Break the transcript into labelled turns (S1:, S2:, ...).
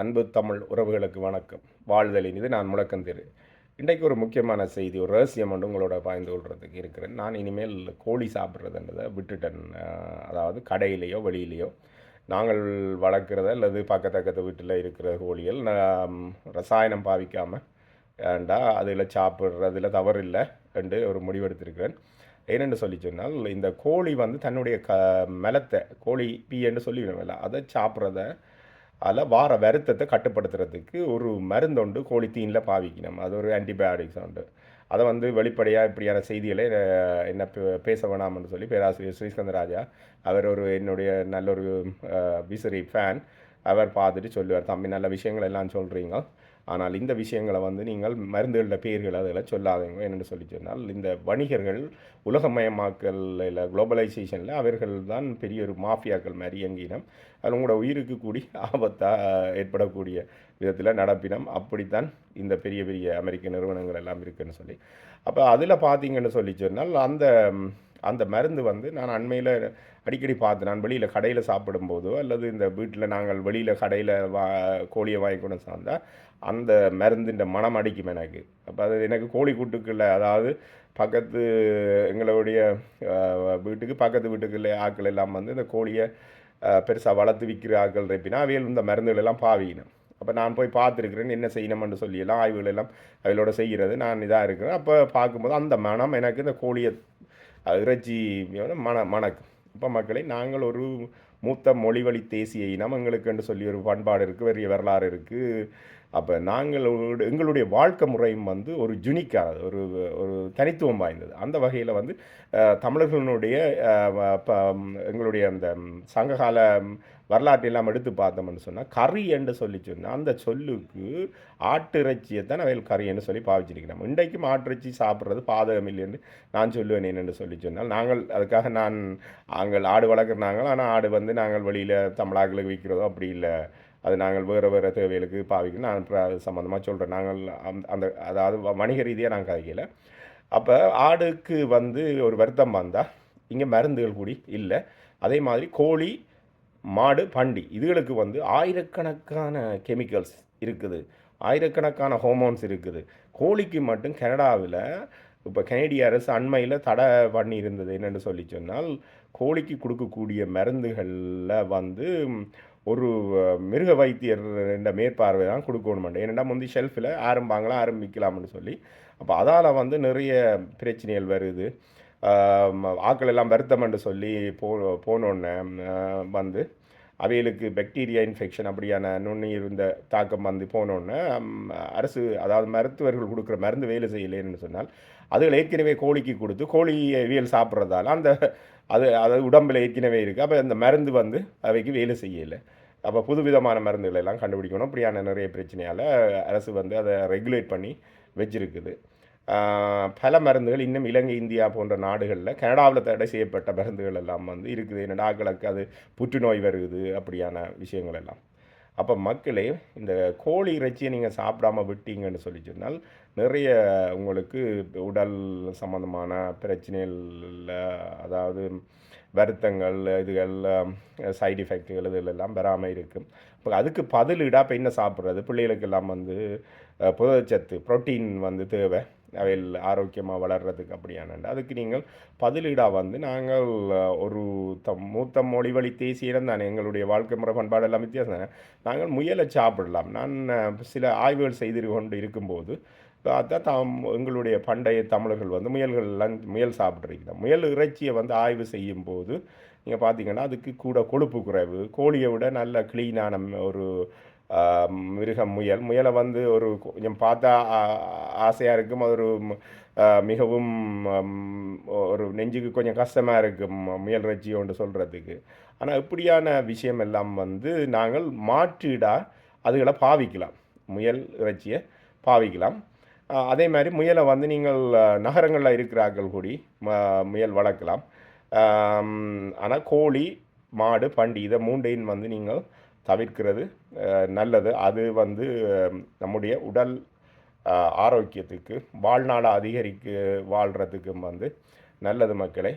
S1: அன்பு தமிழ் உறவுகளுக்கு வணக்கம். வாழ்தலின் இது நான் முழக்கந்திரு இன்றைக்கு ஒரு முக்கியமான செய்தி ஒரு ரகசியம் ஒன்று உங்களோட பாய்ந்து கொள்றதுக்கு இருக்கிறேன். நான் இனிமேல் கோழி சாப்பிட்றதுன்றதை விட்டுட்டேன். அதாவது கடையிலையோ வெளியிலையோ. நாங்கள் வளர்க்குறத அல்லது பக்கத்தக்கத்து வீட்டில் இருக்கிற கோழிகள் ரசாயனம் பாவிக்காமல் ஏண்டா அதில் சாப்பிட்றதுல தவறு இல்லை என்று ஒரு முடிவெடுத்திருக்கிறேன். ஏனென்று சொல்லி சொன்னால் இந்த கோழி வந்து தன்னுடைய க மெலத்தை கோழி பீ என்று சொல்லிவிடுவோம்ல அதை சாப்பிட்றத அதில் வார வருத்தத்தை கட்டுப்படுத்துறதுக்கு ஒரு மருந்தொண்டு கோழி தீனில் பாவிக்கணும். அது ஒரு ஆன்டிபயோட்டிக்ஸ் உண்டு. அதை வந்து வெளிப்படையாக இப்படியான செய்திகளை என்ன பே- பேச வேணாம்னு சொல்லி பேராசிரியர் ஸ்ரீஸ்கந்தராஜா அவர் ஒரு என்னுடைய நல்ல ஒரு விசிறி ஃபேன் அவர் பார்த்துட்டு சொல்லுவார் தம்பி நல்ல விஷயங்கள் எல்லாம் சொல்கிறீங்க ஆனால் இந்த விஷயங்களை வந்து நீங்கள் மருந்துகள பேர்கள் அதெல்லாம் சொல்லாதீங்க. என்னென்னு சொல்லி சொன்னால் இந்த வணிகர்கள் உலகமயமாக்கல் இல்லை குளோபலைசேஷனில் அவர்கள் தான் பெரிய ஒரு மாஃபியாக்கள் மாதிரி இயங்கினம். அது உங்களோட உயிருக்கு கூடி ஆபத்தாக ஏற்படக்கூடிய விதத்தில் நடப்பினம். அப்படித்தான் இந்த பெரிய பெரிய அமெரிக்க நிறுவனங்கள் எல்லாம் இருக்குன்னு சொல்லி. அப்போ அதில் பார்த்தீங்கன்னு சொல்லி சொன்னால் அந்த அந்த மருந்து வந்து நான் அண்மையில் அடிக்கடி பார்த்தேன். நான் வெளியில் கடையில் சாப்பிடும்போதோ அல்லது இந்த வீட்டில் நாங்கள் வெளியில் கடையில் வா கோழியை வாங்கி கொண்டு சார்ந்தால் அந்த மருந்தின் மனம் அடிக்கும் எனக்கு. அப்போ அது எனக்கு கோழி கூட்டுக்குள்ள அதாவது பக்கத்து எங்களுடைய வீட்டுக்கு பக்கத்து வீட்டுக்குள்ள ஆட்கள் எல்லாம் வந்து இந்த கோழியை பெருசாக வளர்த்து விற்கிற ஆட்கள் இருப்பினா அவையில் இந்த மருந்துகள் எல்லாம் பாவிக்கணும். அப்போ நான் போய் பார்த்துருக்குறேன் என்ன செய்யணும்னு சொல்லி எல்லாம் ஆய்வுகள் எல்லாம் அவளோட செய்கிறது. நான் இதாக இருக்கிறேன். அப்போ பார்க்கும்போது அந்த மனம் எனக்கு இந்த கோழியை இறைச்சி மன மணக்கு. இப்போ மக்களை நாங்கள் ஒரு மூத்த மொழிவழி தேசிய இனம் எங்களுக்குன்னு சொல்லி ஒரு பண்பாடு இருக்குது பெரிய வரலாறு இருக்குது அப்போ நாங்கள் எங்களுடைய வாழ்க்கை முறையும் வந்து ஒரு ஜுனிக்காக ஒரு ஒரு தனித்துவம் வாய்ந்தது. அந்த வகையில் வந்து தமிழர்களுடைய எங்களுடைய அந்த சங்ககால வரலாற்றை எல்லாம் எடுத்து பார்த்தோம்னு சொன்னால் கறி என்று சொல்லி சொன்னால் அந்த சொல்லுக்கு ஆட்டிறைச்சியை தான் அவையில் கறி என்று சொல்லி பாவிச்சிருக்கிறோம் இன்றைக்கும் ஆட்டிறைச்சி சாப்பிட்றது பாதகம் இல்லை என்று நான் சொல்லுவேன் என்று சொல்லி சொன்னால் நாங்கள் அதுக்காக நான் நாங்கள் ஆடு வளர்க்குறாங்க ஆனால் ஆடு வந்து வந்து நாங்கள் வெளியில் தமிழாக்களுக்கு விற்கிறதோ அப்படி இல்லை. அது நாங்கள் வேறு வேறு தேவைகளுக்கு பாவிக்கணும் நான் சம்மந்தமாக சொல்கிறேன் நாங்கள் அந்த- அந்த அதாவது வ- வணிக ரீதியாக நான் கதைக்கல. அப்போ ஆடுக்கு வந்து ஒரு வருத்தம் வந்தால் இங்கே மருந்துகள் கூடி இல்லை. அதே மாதிரி கோழி மாடு பண்டி இதுகளுக்கு வந்து ஆயிரக்கணக்கான கெமிக்கல்ஸ் இருக்குது. ஆயிரக்கணக்கான ஹோமோன்ஸ் இருக்குது. கோழிக்கு மட்டும் கனடாவில் இப்போ கனேடிய அரசு அண்மையில் தடை பண்ணியிருந்தது. என்னென்னு சொல்லி சொன்னால் கோழிக்கு கொடுக்கக்கூடிய மருந்துகளில் வந்து ஒரு மிருக வைத்தியர் என்ற மேற்பார்வை தான் கொடுக்கணும் ஏன்னா முந்தி ஷெல்ஃபில் ஆரம்பாங்களாம் ஆரம்பிக்கலாம்னு சொல்லி. அப்போ அதால் வந்து நிறைய பிரச்சனைகள் வருது. ஆக்கள் ஆட்கள் எல்லாம் வருத்தம்னு சொல்லி போ போனோடனே வந்து அவைகளுக்கு பாக்டீரியா இன்ஃபெக்ஷன் அப்படியான நுண்ணுயிர் இந்த தாக்கம் வந்து போனோடனே அரசு அதாவது மருத்துவர்கள் கொடுக்குற மருந்து வேலை செய்யலைன்னு சொன்னால் அதுகள் ஏற்கனவே கோழிக்கு கொடுத்து கோழிவியல் சாப்பிட்றதால அந்த அது அது உடம்பில் ஏற்கனவே இருக்குது அப்போ அந்த மருந்து வந்து அவைக்கு வேலை செய்யலை. அப்போ புதுவிதமான மருந்துகளை எல்லாம் கண்டுபிடிக்கணும். அப்படியான நிறைய பிரச்சனையால் அரசு வந்து அதை ரெகுலேட் பண்ணி வச்சிருக்குது. பல மருந்துகள் இன்னும் இலங்கை இந்தியா போன்ற நாடுகளில் கனடாவில் தடை செய்யப்பட்ட மருந்துகள் எல்லாம் வந்து இருக்குது. நடாக்களுக்கு அது புற்றுநோய் வருது அப்படியான விஷயங்கள் எல்லாம். அப்போ மக்களே இந்த கோழி இறைச்சியை நீங்கள் சாப்பிடாம விட்டீங்கன்னு சொல்லி சொன்னால் நிறைய உங்களுக்கு உடல் சம்பந்தமான பிரச்சனைகள் அதாவது வருத்தங்கள் இதுகள் சைடு எஃபெக்ட்டுகள் இதுகளெல்லாம் வராமல் இருக்கும் இப்போ அதுக்கு பதிலீடாக இப்போ என்ன சாப்பிட்றது? பிள்ளைகளுக்கெல்லாம் வந்து புதச்சத்து ப்ரோட்டீன் புரோட்டீன் வந்து தேவை. அவையில் ஆரோக்கியமாக வளர்கிறதுக்கு அப்படியான அதுக்கு நீங்கள் பதிலீடாக வந்து நாங்கள் ஒரு தம் மூத்த மொழி வழி தேசியம் தானே எங்களுடைய வாழ்க்கை முறை பண்பாடு எல்லாம் வித்தியாசம் தானே நாங்கள் முயலை சாப்பிடலாம். நான் சில ஆய்வுகள் செய்து கொண்டு இருக்கும்போது அதான் தாம் எங்களுடைய பண்டைய தமிழர்கள் வந்து முயல்கள்லாம் முயல் சாப்பிட்றீங்க. முயல் இறைச்சியை வந்து ஆய்வு செய்யும் போது நீங்கள் பார்த்தீங்கன்னா அதுக்கு கூட கொழுப்பு குறைவு கோழியை விட நல்ல க்ளீனான ஒரு மிருகம் முயல். முயலை வந்து ஒரு கொஞ்சம் பார்த்தா ஆசையாக இருக்கும். அது ஒரு மிகவும் ஒரு நெஞ்சுக்கு கொஞ்சம் கஷ்டமாக இருக்கும் முயல் இறைச்சி சொல்கிறதுக்கு ஆனால் இப்படியான விஷயம் எல்லாம் வந்து நாங்கள் மாற்றீடாக அதுகளை பாவிக்கலாம். முயல் இறைச்சியை பாவிக்கலாம். அதே மாதிரி முயலை வந்து நீங்கள் நகரங்களில் இருக்கிறார்கள் கூடி ம- முயல் வளர்க்கலாம். ஆனால் கோழி மாடு பண்டி இதை மூண்டையும் வந்து நீங்கள் தவிர்க்கிறது நல்லது. அது வந்து நம்முடைய உடல் ஆரோக்கியத்துக்கு வாழ்நாளை அதிகரிக்க வாழ்கிறதுக்கும் வந்து நல்லது மக்களை.